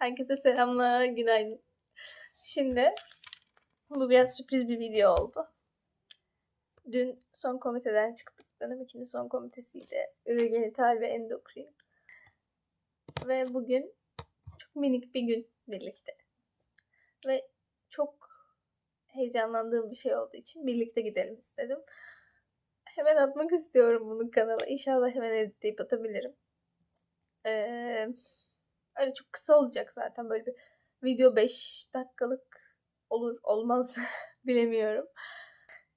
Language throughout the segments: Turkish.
Herkese selamlar, günaydın. Şimdi bu biraz sürpriz bir video oldu. Dün son komiteden çıktık. Dönem 2'nin son komitesiydi. Ürogenital ve endokrin. Ve bugün çok minik bir gün birlikte. Ve çok heyecanlandığım bir şey olduğu için birlikte gidelim istedim. Hemen atmak istiyorum bunu kanala. İnşallah hemen editleyip atabilirim. Ee, öyle çok kısa olacak zaten. Böyle bir video 5 dakikalık olur olmaz bilemiyorum.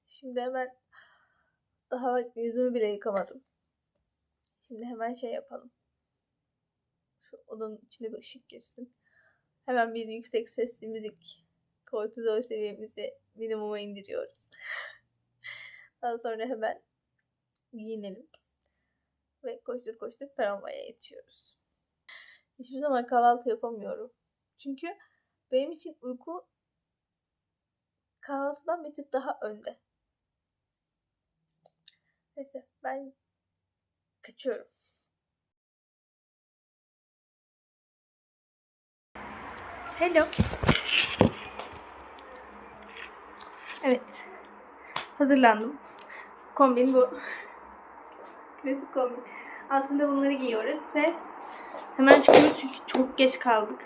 Şimdi hemen daha yüzümü bile yıkamadım. Şimdi hemen şey yapalım. Şu odanın içine bir ışık girsin. Hemen bir yüksek sesli müzik kortizol seviyemizi minimuma indiriyoruz. Daha sonra hemen giyinelim. Ve koştur koştur tramvaya yetişiyoruz. Hiçbir zaman kahvaltı yapamıyorum. Çünkü benim için uyku kahvaltıdan bir tık daha önde. Neyse ben kaçıyorum. Hello. Evet. Hazırlandım. Kombin bu. Klasik kombin. Altında bunları giyiyoruz ve hemen çıkıyoruz çünkü çok geç kaldık.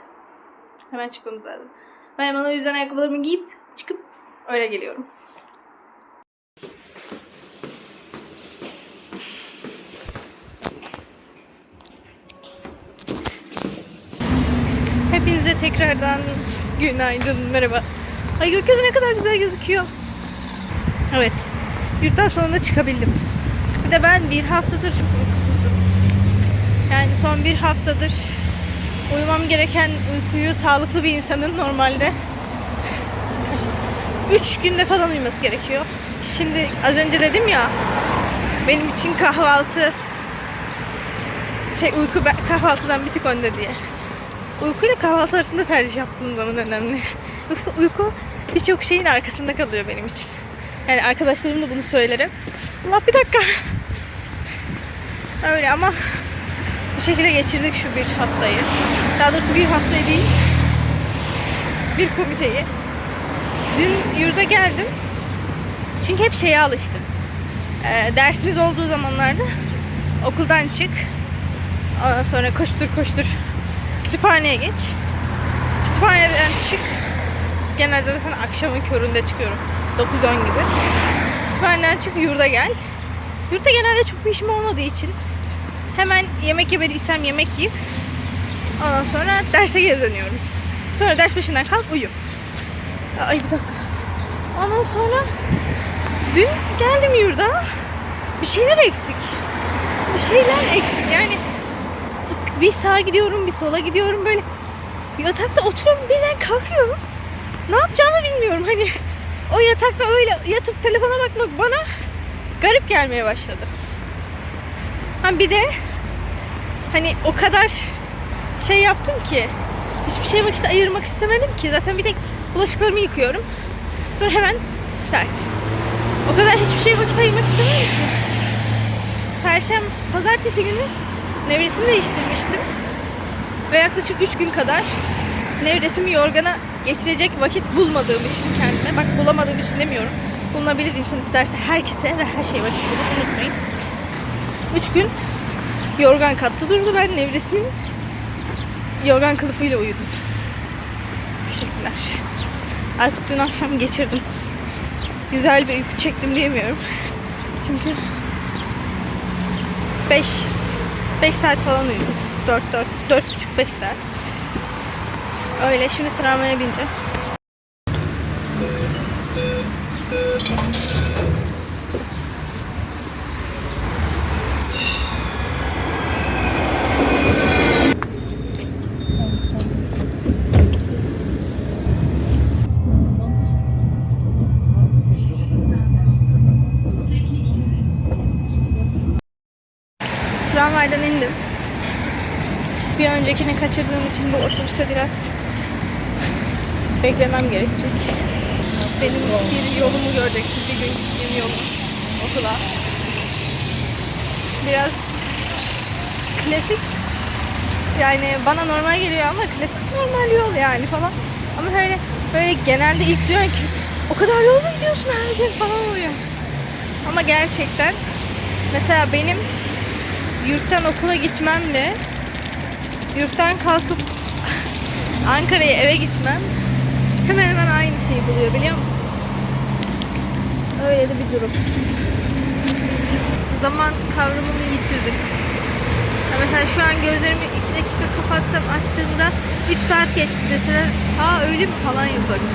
Hemen çıkmamız lazım. Ben hemen o yüzden ayakkabılarımı giyip çıkıp öyle geliyorum. Hepinize tekrardan günaydın, merhaba. Ay gökyüzü ne kadar güzel gözüküyor. Evet, yurttan sonunda çıkabildim. Bir de ben bir haftadır çok. Yani son bir haftadır uyumam gereken uykuyu sağlıklı bir insanın normalde kaç, üç günde falan uyuması gerekiyor. Şimdi az önce dedim ya benim için kahvaltı şey uyku kahvaltıdan bir tık önde diye. Uykuyla kahvaltı arasında tercih yaptığım zaman önemli. Yoksa uyku birçok şeyin arkasında kalıyor benim için. Yani arkadaşlarım da bunu söylerim. Allah bir dakika. Öyle ama bu şekilde geçirdik şu bir haftayı. Daha doğrusu bir haftayı değil. Bir komiteyi. Dün yurda geldim. Çünkü hep şeye alıştım. Ee, dersimiz olduğu zamanlarda okuldan çık. Ondan sonra koştur koştur kütüphaneye geç. Kütüphaneden çık. Genelde zaten akşamın köründe çıkıyorum. 9-10 gibi. Kütüphaneden çık yurda gel. Yurtta genelde çok bir işim olmadığı için hemen yemek yemediysem yemek yiyip ondan sonra derse geri dönüyorum. Sonra ders başından kalk uyu. Ay bir dakika. Ondan sonra dün geldim yurda. Bir şeyler eksik. Bir şeyler eksik. Yani bir sağa gidiyorum, bir sola gidiyorum böyle. Yatakta oturuyorum birden kalkıyorum. Ne yapacağımı bilmiyorum. Hani o yatakta öyle yatıp telefona bakmak bana garip gelmeye başladı. Ha bir de hani o kadar şey yaptım ki hiçbir şeye vakit ayırmak istemedim ki. Zaten bir tek bulaşıklarımı yıkıyorum. Sonra hemen ders. O kadar hiçbir şeye vakit ayırmak istemedim ki. Perşembe, pazartesi günü nevresimi değiştirmiştim. Ve yaklaşık 3 gün kadar nevresimi yorgana geçirecek vakit bulmadığım için kendime. Bak bulamadığım için demiyorum. Bulunabilir insan isterse herkese ve her şeye vakit bulur. Unutmayın. 3 gün yorgan katta durdu. Ben nevresimin yorgan kılıfıyla uyudum. Teşekkürler. Artık dün akşam geçirdim. Güzel bir uyku çektim diyemiyorum. Çünkü 5 5 saat falan uyudum. 4 4 4 buçuk 5 saat. Öyle şimdi tramvaya bineceğim. Bir öncekini kaçırdığım için bu otobüse biraz beklemem gerekecek. Benim bir yolumu göreceksiniz. Bir gün gittiğim yolum okula. Biraz klasik Yani bana normal geliyor ama klasik normal yol yani falan. Ama böyle böyle genelde ilk diyorsun ki o kadar yol mu gidiyorsun her gün falan oluyor. Ama gerçekten mesela benim yurttan okula gitmemle yurttan kalkıp Ankara'ya eve gitmem hemen hemen aynı şeyi buluyor biliyor musunuz? Öyle de bir durum. Zaman kavramımı yitirdim. Ya mesela şu an gözlerimi 2 dakika kapatsam açtığımda 3 saat geçti deseler aa öyle mi falan yaparım.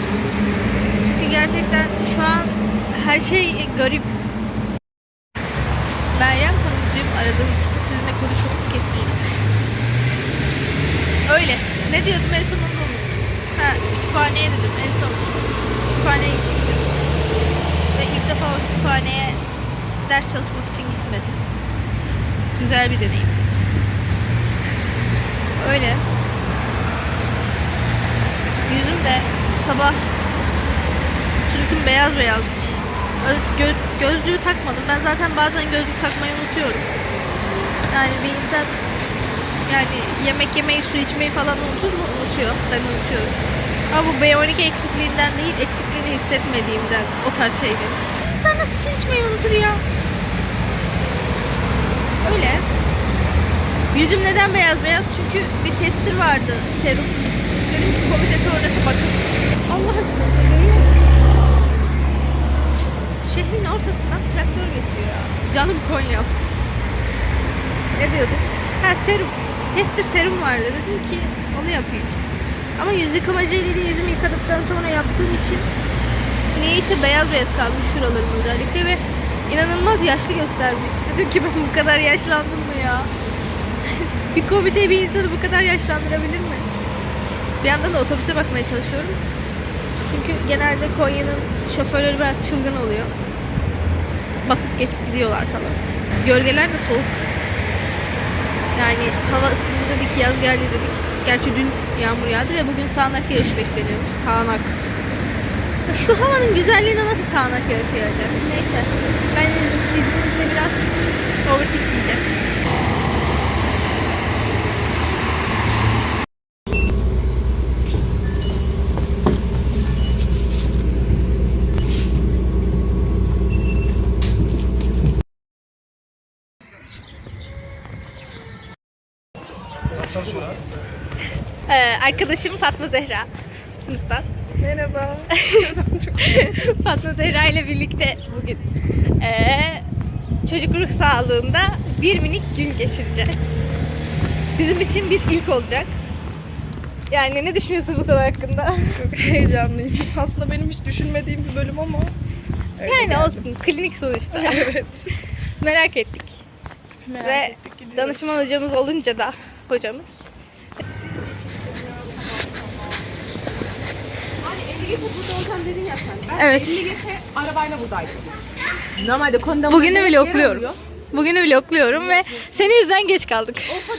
Çünkü gerçekten şu an her şey garip. Meryem Hanımcığım aradığım için sizinle konuşmamız kesinlikle. Öyle. Ne diyordum en son onu da unuttum. Ha, kütüphaneye dedim en son. Kütüphaneye gittim. Ve ilk defa o kütüphaneye ders çalışmak için gitmedim. Güzel bir deneyimdi. Öyle. Yüzüm de sabah suratım beyaz beyazmış. Ö- gö- gözlüğü takmadım. Ben zaten bazen gözlük takmayı unutuyorum. Yani bir insan yani yemek yemeyi, su içmeyi falan unutur mu? Unutuyor. Ben unutuyorum. Ama bu B12 eksikliğinden değil, eksikliğini hissetmediğimden o tarz şeyler. İnsan nasıl su içmeyi unutur ya? Öyle. Yüzüm neden beyaz beyaz? Çünkü bir tester vardı, serum. Dedim ki komite sonrası bakın. Allah aşkına görüyor musun? Şehrin ortasından traktör geçiyor ya. Canım Konya. Ne diyordum? Ha serum. Tester serum vardı. Dedim ki onu yapayım. Ama yüz yıkamacıyla yüzümü yıkadıktan sonra yaptığım için niyeyse beyaz beyaz kalmış şuralarım özellikle ve inanılmaz yaşlı göstermiş. Dedim ki ben bu kadar yaşlandım mı ya? bir komite bir insanı bu kadar yaşlandırabilir mi? Bir yandan da otobüse bakmaya çalışıyorum. Çünkü genelde Konya'nın şoförleri biraz çılgın oluyor. Basıp geçip gidiyorlar falan. Gölgeler de soğuk. Yani hava ısındı dedik, yaz geldi dedik. Gerçi dün yağmur yağdı ve bugün sağanak yağış bekleniyormuş. Sağanak. Şu havanın güzelliğine nasıl sağanak yağış yağacak? Neyse. Ben iz- izninizle biraz overthink diyeceğim. Çalışıyor ha. Ee, arkadaşım Fatma Zehra sınıftan. Merhaba. Fatma Zehra ile birlikte bugün ee, çocuk ruh sağlığında bir minik gün geçireceğiz. Bizim için bir ilk olacak. Yani ne düşünüyorsun bu konu hakkında? Çok heyecanlıyım. Aslında benim hiç düşünmediğim bir bölüm ama. öyle yani geldi. olsun. Klinik sonuçta. Evet. Merak ettik. Merak Ve ettik, gidiyoruz. danışman hocamız olunca da hocamız. Geçe burada olacağım dedin ya sen. Ben Evet. 50 geçe arabayla buradaydım. Normalde konuda Bugünü vlogluyorum. Bugünü vlogluyorum ve senin yüzünden geç kaldık. Çok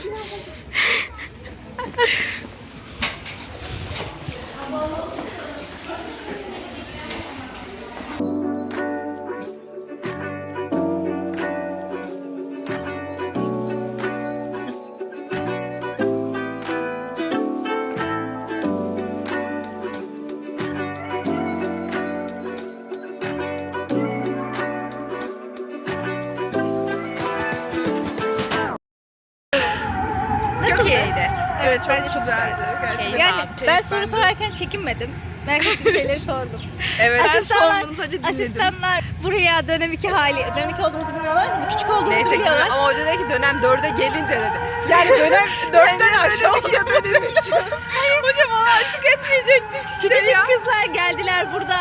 ben soru sorarken çekinmedim. Merak şeyleri sordum. Evet. Asistanlar, sadece dinledim. asistanlar buraya dönem 2 hali, dönem 2 olduğumuzu bilmiyorlar ama küçük olduğumuzu Neyse biliyorlar. ama hoca dedi ki dönem 4'e gelince dedi. Yani dönem 4'ten aşağı oluyor benim için. Hocam onu açık etmeyecektik işte Küçücük kızlar geldiler burada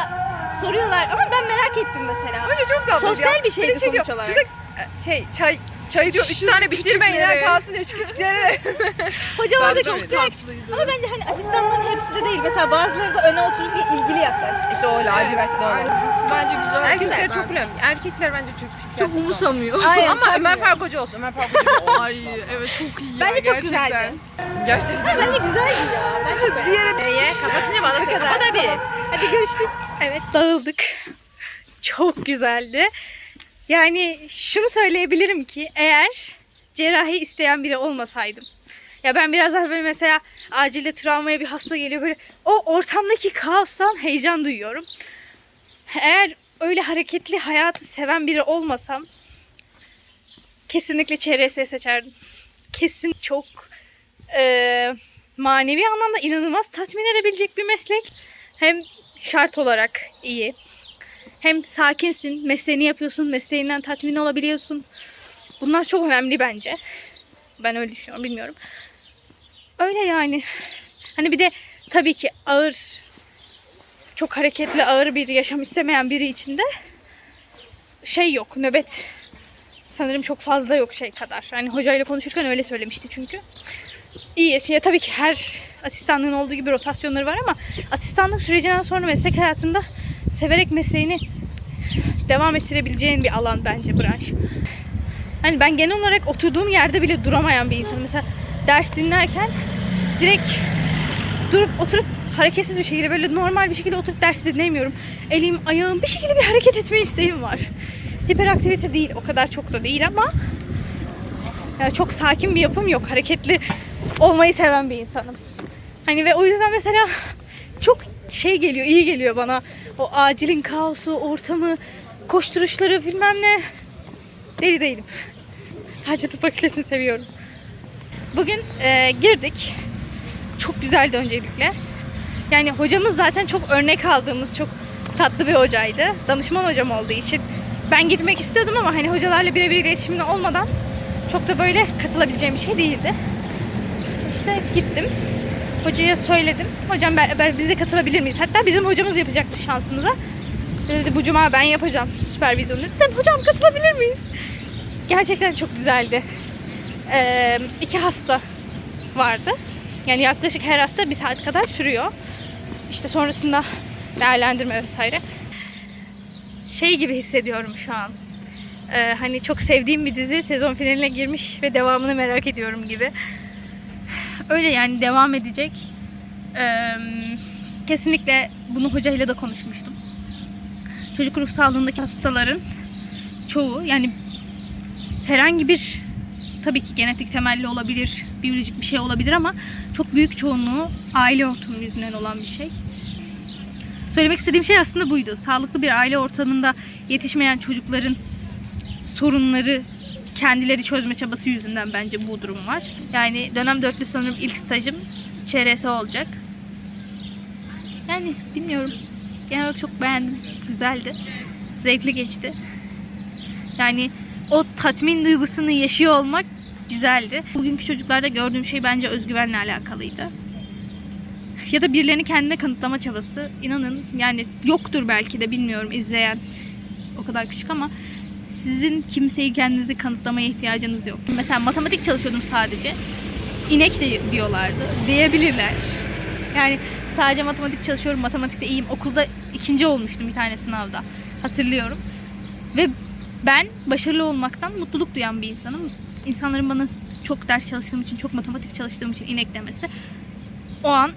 soruyorlar ama ben merak ettim mesela. Hoca çok tatlı. Sosyal ya. bir şeydi şey sonuç olarak. şurada, şey çay çay diyor 3 tane bitirme yine küçükleri. kalsın küçükleri de. Hoca orada çok çok tatlıydı. ama bence hani asistanların hepsi de değil. Mesela bazıları da öne oturun diye ilgili yaklaştı. İşte o lacivertli de öyle. Bence güzel. Erkekler güzel. çok önemli. Erkekler bence çok piştik. çok umusamıyor. Aynen, Ama. Ömer Faruk Hoca olsun. Ömer Faruk Hoca olsun. Ay evet çok iyi ya. Bence çok gerçekten. güzeldi. Gerçekten. Bence güzeldi ya. Ben çok beğendim. Diğeri? Kapatınca bana sen kapat hadi. Hadi görüşürüz. Evet dağıldık. Çok güzeldi. Yani şunu söyleyebilirim ki eğer cerrahi isteyen biri olmasaydım Ya ben biraz daha böyle mesela acilde travmaya bir hasta geliyor böyle o ortamdaki kaostan heyecan duyuyorum. Eğer öyle hareketli hayatı seven biri olmasam kesinlikle ÇRS seçerdim. Kesin çok eee, manevi anlamda inanılmaz tatmin edebilecek bir meslek. Hem şart olarak iyi. Hem sakinsin, mesleğini yapıyorsun, mesleğinden tatmin olabiliyorsun. Bunlar çok önemli bence. Ben öyle düşünüyorum, bilmiyorum. Öyle yani. Hani bir de tabii ki ağır, çok hareketli, ağır bir yaşam istemeyen biri için de şey yok, nöbet sanırım çok fazla yok şey kadar. Hani hocayla konuşurken öyle söylemişti çünkü. İyi. Ya tabii ki her asistanlığın olduğu gibi rotasyonları var ama asistanlık sürecinden sonra meslek hayatında severek mesleğini devam ettirebileceğin bir alan bence branş. Hani ben genel olarak oturduğum yerde bile duramayan bir insanım. Mesela ders dinlerken direkt durup oturup hareketsiz bir şekilde böyle normal bir şekilde oturup dersi dinlemiyorum. Elim, ayağım bir şekilde bir hareket etme isteğim var. Hiperaktivite değil, o kadar çok da değil ama yani çok sakin bir yapım yok. Hareketli olmayı seven bir insanım. Hani ve o yüzden mesela çok şey geliyor, iyi geliyor bana. O acilin kaosu, ortamı, koşturuşları bilmem ne. Deli değilim. Sadece tıp fakültesini seviyorum. Bugün e, girdik. Çok güzeldi öncelikle. Yani hocamız zaten çok örnek aldığımız çok tatlı bir hocaydı. Danışman hocam olduğu için. Ben gitmek istiyordum ama hani hocalarla birebir iletişimin olmadan çok da böyle katılabileceğim bir şey değildi. İşte gittim. Hocaya söyledim. Hocam ben, ben- biz de katılabilir miyiz? Hatta bizim hocamız yapacaktı şansımıza. İşte dedi bu cuma ben yapacağım süpervizyon dedi. Dedim hocam katılabilir miyiz? Gerçekten çok güzeldi. Ee, iki hasta vardı. Yani yaklaşık her hasta bir saat kadar sürüyor. İşte sonrasında değerlendirme vesaire. Şey gibi hissediyorum şu an. Ee, hani çok sevdiğim bir dizi sezon finaline girmiş ve devamını merak ediyorum gibi. Öyle yani devam edecek. Ee, kesinlikle bunu hocayla da konuşmuştum. Çocuk ruh sağlığındaki hastaların çoğu yani herhangi bir tabii ki genetik temelli olabilir, biyolojik bir şey olabilir ama çok büyük çoğunluğu aile ortamı yüzünden olan bir şey. Söylemek istediğim şey aslında buydu. Sağlıklı bir aile ortamında yetişmeyen çocukların sorunları kendileri çözme çabası yüzünden bence bu durum var. Yani dönem 4'lü sanırım ilk stajım ÇRS olacak. Yani bilmiyorum. Genel olarak çok beğendim. Güzeldi. Zevkli geçti. Yani o tatmin duygusunu yaşıyor olmak güzeldi. Bugünkü çocuklarda gördüğüm şey bence özgüvenle alakalıydı. Ya da birilerini kendine kanıtlama çabası. İnanın yani yoktur belki de bilmiyorum izleyen o kadar küçük ama sizin kimseyi kendinizi kanıtlamaya ihtiyacınız yok. Mesela matematik çalışıyordum sadece. İnek de diyorlardı. Diyebilirler. Yani sadece matematik çalışıyorum, matematikte iyiyim. Okulda ikinci olmuştum bir tane sınavda. Hatırlıyorum. Ve ben başarılı olmaktan mutluluk duyan bir insanım. İnsanların bana çok ders çalıştığım için, çok matematik çalıştığım için inek demesi o an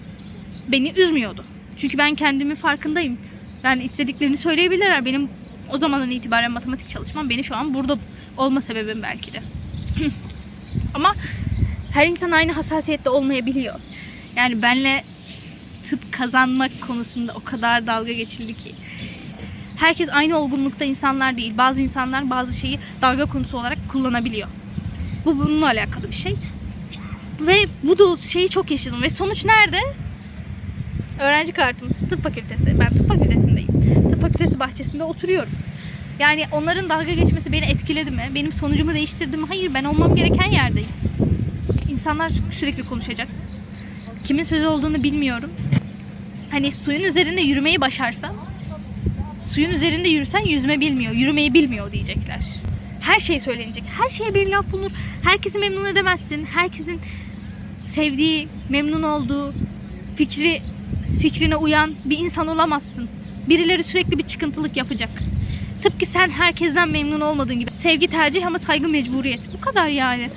beni üzmüyordu. Çünkü ben kendimin farkındayım. Yani istediklerini söyleyebilirler. Benim o zamandan itibaren matematik çalışmam beni şu an burada olma sebebim belki de. Ama her insan aynı hassasiyette olmayabiliyor. Yani benle tıp kazanmak konusunda o kadar dalga geçildi ki. Herkes aynı olgunlukta insanlar değil. Bazı insanlar bazı şeyi dalga konusu olarak kullanabiliyor. Bu bununla alakalı bir şey. Ve bu da şeyi çok yaşadım. Ve sonuç nerede? Öğrenci kartım. Tıp fakültesi. Ben tıp fakültesindeyim. Tıp fakültesi bahçesinde oturuyorum. Yani onların dalga geçmesi beni etkiledi mi? Benim sonucumu değiştirdi mi? Hayır ben olmam gereken yerdeyim. İnsanlar sürekli konuşacak. Kimin sözü olduğunu bilmiyorum. Hani suyun üzerinde yürümeyi başarsan suyun üzerinde yürüsen yüzme bilmiyor, yürümeyi bilmiyor diyecekler. Her şey söylenecek. Her şeye bir laf bulunur. Herkesi memnun edemezsin. Herkesin sevdiği, memnun olduğu, fikri fikrine uyan bir insan olamazsın. Birileri sürekli bir çıkıntılık yapacak. Tıpkı sen herkesten memnun olmadığın gibi. Sevgi tercih ama saygı mecburiyet. Bu kadar yani.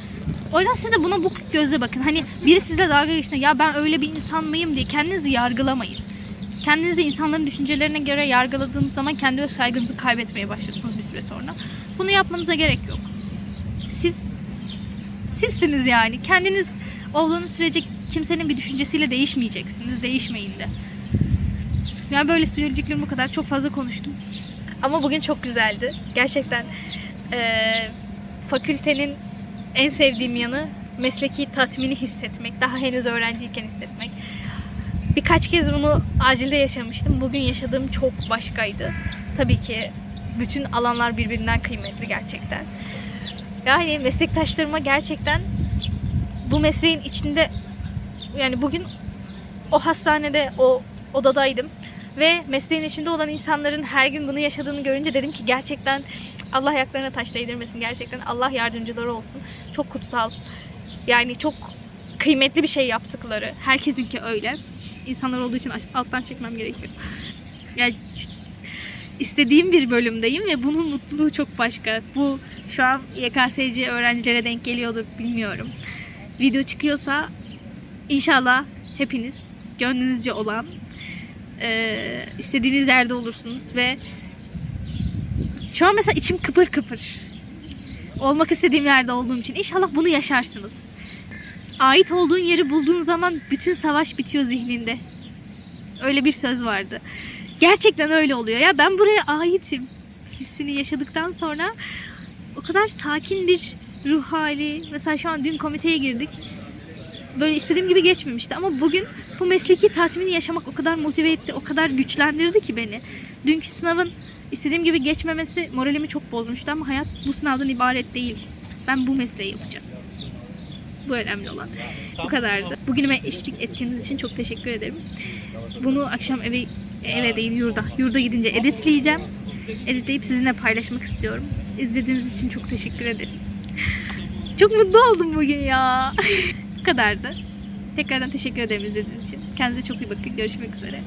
O yüzden siz de buna bu gözle bakın. Hani biri sizle dalga geçtiğinde ya ben öyle bir insan mıyım diye kendinizi yargılamayın. Kendinizi insanların düşüncelerine göre yargıladığınız zaman kendi öz saygınızı kaybetmeye başlıyorsunuz bir süre sonra. Bunu yapmanıza gerek yok. Siz sizsiniz yani. Kendiniz olduğunuz sürece kimsenin bir düşüncesiyle değişmeyeceksiniz. Değişmeyin de. Yani böyle söyleyeceklerim bu kadar. Çok fazla konuştum. Ama bugün çok güzeldi. Gerçekten eee, fakültenin en sevdiğim yanı mesleki tatmini hissetmek. Daha henüz öğrenciyken hissetmek. Birkaç kez bunu acilde yaşamıştım. Bugün yaşadığım çok başkaydı. Tabii ki bütün alanlar birbirinden kıymetli gerçekten. Yani meslektaşlarıma gerçekten bu mesleğin içinde yani bugün o hastanede o odadaydım ve mesleğin içinde olan insanların her gün bunu yaşadığını görünce dedim ki gerçekten Allah ayaklarına taş değdirmesin gerçekten Allah yardımcıları olsun. Çok kutsal. Yani çok kıymetli bir şey yaptıkları. Herkesinki öyle. İnsanlar olduğu için alttan çekmem gerekiyor. Yani istediğim bir bölümdeyim ve bunun mutluluğu çok başka. Bu şu an YKSC öğrencilere denk geliyordur bilmiyorum. Video çıkıyorsa inşallah hepiniz gönlünüzce olan istediğiniz yerde olursunuz ve şu an mesela içim kıpır kıpır. Olmak istediğim yerde olduğum için inşallah bunu yaşarsınız. Ait olduğun yeri bulduğun zaman bütün savaş bitiyor zihninde. Öyle bir söz vardı. Gerçekten öyle oluyor. Ya ben buraya aitim hissini yaşadıktan sonra o kadar sakin bir ruh hali. Mesela şu an dün komiteye girdik. Böyle istediğim gibi geçmemişti ama bugün bu mesleki tatmini yaşamak o kadar motive etti, o kadar güçlendirdi ki beni. Dünkü sınavın istediğim gibi geçmemesi moralimi çok bozmuştu ama hayat bu sınavdan ibaret değil. Ben bu mesleği yapacağım. Bu önemli olan. Bu kadardı. Bugünüme eşlik ettiğiniz için çok teşekkür ederim. Bunu akşam eve eve değil yurda. Yurda gidince editleyeceğim. Editleyip sizinle paylaşmak istiyorum. İzlediğiniz için çok teşekkür ederim. Çok mutlu oldum bugün ya. Bu kadardı. Tekrardan teşekkür ederim izlediğiniz için. Kendinize çok iyi bakın. Görüşmek üzere.